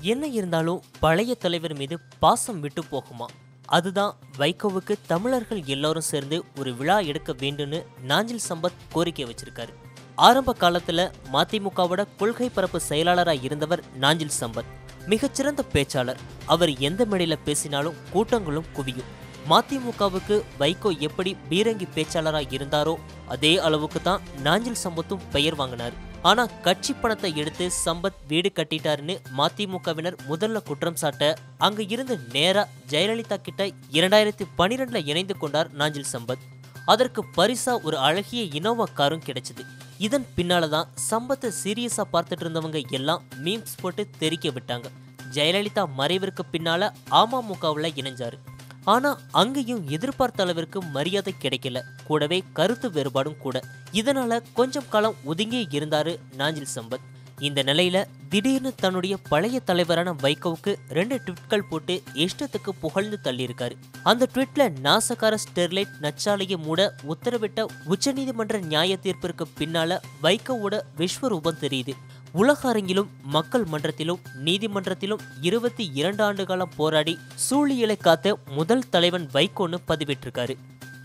என்ன இருந்தாலும் பழைய தலைவர் மீது பாசம் விட்டு போகுமா? அதுதான் வைகோவுக்கு தமிழர்கள் எல்லாரும் சேர்ந்து ஒரு விழா எடுக்க வேண்டும்னு நாஞ்சில் சம்பத் கோரிக்கை வச்சிருக்காரு. ஆரம்ப காலத்துல மதிமுகவோட கொள்கை பரப்பு செயலாளராக இருந்தவர் நாஞ்சில் சம்பத். மிகச்சிறந்த பேச்சாளர். அவர் எந்த மேடையில் பேசினாலும் கூட்டங்களும் குவியும். மதிமுகவுக்கு வைகோ எப்படி பீரங்கி பேச்சாளராக இருந்தாரோ அதே அளவுக்கு தான் நாஞ்சில் சம்பத்தும் பெயர் வாங்கினார். ஆனா கட்சி பணத்தை எடுத்து சம்பத் வீடு கட்டிட்டாருன்னு மதிமுகவினர் முதல்ல குற்றம் சாட்ட அங்க இருந்து நேரா ஜெயலலிதா கிட்ட இரண்டாயிரத்தி பனிரெண்டுல இணைந்து கொண்டார் நாஞ்சில் சம்பத். அதற்கு பரிசா ஒரு அழகிய இனோவா காரும் கிடைச்சது. இதன் பின்னால தான் சம்பத்தை சீரியஸா பார்த்துட்டு இருந்தவங்க எல்லாம் மீம்ஸ் போட்டு தெரிக்க விட்டாங்க. ஜெயலலிதா மறைவிற்கு பின்னால அமமுகவில் இணைஞ்சாரு. ஆனா அங்கேயும் எதிர்பார்த்த அளவிற்கு மரியாதை கிடைக்கல. கூடவே கருத்து வேறுபாடும் கூட. இதனால கொஞ்சம் காலம் ஒதுங்கி இருந்தாரு நாஞ்சில் சம்பத். இந்த நிலையில திடீர்னு தன்னுடைய பழைய தலைவரான வைகோவுக்கு ரெண்டு ட்விட்கள் போட்டு இஷ்டத்துக்கு புகழ்ந்து தள்ளியிருக்காரு. அந்த ட்விட்ல நாசகார ஸ்டெர்லைட் நச்சாலையை மூட உத்தரவிட்ட உச்சநீதிமன்ற நியாய தீர்ப்பிற்கு பின்னால வைகோவோட விஸ்வரூபம் தெரியுது. உலக அரங்கிலும் மக்கள் மன்றத்திலும் நீதிமன்றத்திலும் இருபத்தி இரண்டு ஆண்டு காலம் போராடி சூழியலை காத்த முதல் தலைவன் வைகோன்னு பதிவிட்டிருக்காரு.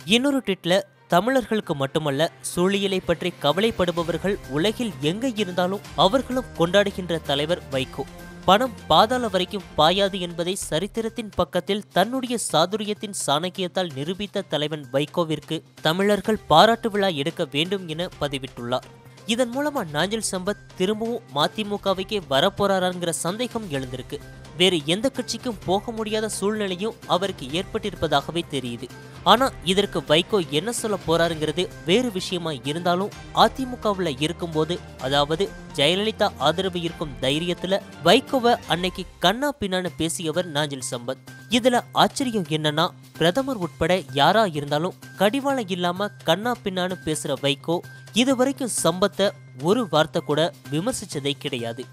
இன்னொரு ட்விட்ல தமிழர்களுக்கு மட்டுமல்ல சூழியலை பற்றி கவலைப்படுபவர்கள் உலகில் எங்க இருந்தாலும் அவர்களும் கொண்டாடுகின்ற தலைவர் வைகோ. பணம் பாதாள வரைக்கும் பாயாது என்பதை சரித்திரத்தின் பக்கத்தில் தன்னுடைய சாதுரியத்தின் சாணக்கியத்தால் நிரூபித்த தலைவன் வைகோவிற்கு தமிழர்கள் பாராட்டு விழா எடுக்க வேண்டும் என பதிவிட்டுள்ளார். இதன் மூலமா நாஞ்சில் சம்பத் திரும்பவும் மதிமுகவுக்கே வரப்போறாருங்கிற சந்தேகம் எழுந்திருக்கு. வேறு எந்த கட்சிக்கும் போக முடியாத சூழ்நிலையும் அவருக்கு ஏற்பட்டிருப்பதாகவே தெரியுது. ஆனா இதற்கு வைகோ என்ன சொல்ல போறாருங்கிறது வேறு விஷயமா இருந்தாலும் அதிமுகவுல இருக்கும்போது அதாவது ஜெயலலிதா ஆதரவு இருக்கும் தைரியத்துல வைகோவை அன்னைக்கு கண்ணா பின்னான்னு பேசியவர் நாஞ்சில் சம்பத். இதுல ஆச்சரியம் என்னன்னா பிரதமர் உட்பட யாரா இருந்தாலும் கடிவாளம் இல்லாம கண்ணா பின்னான்னு பேசுற வைகோ இதுவரைக்கும் சம்பத்தை ஒரு வார்த்தை கூட விமர்சிச்சதே கிடையாது.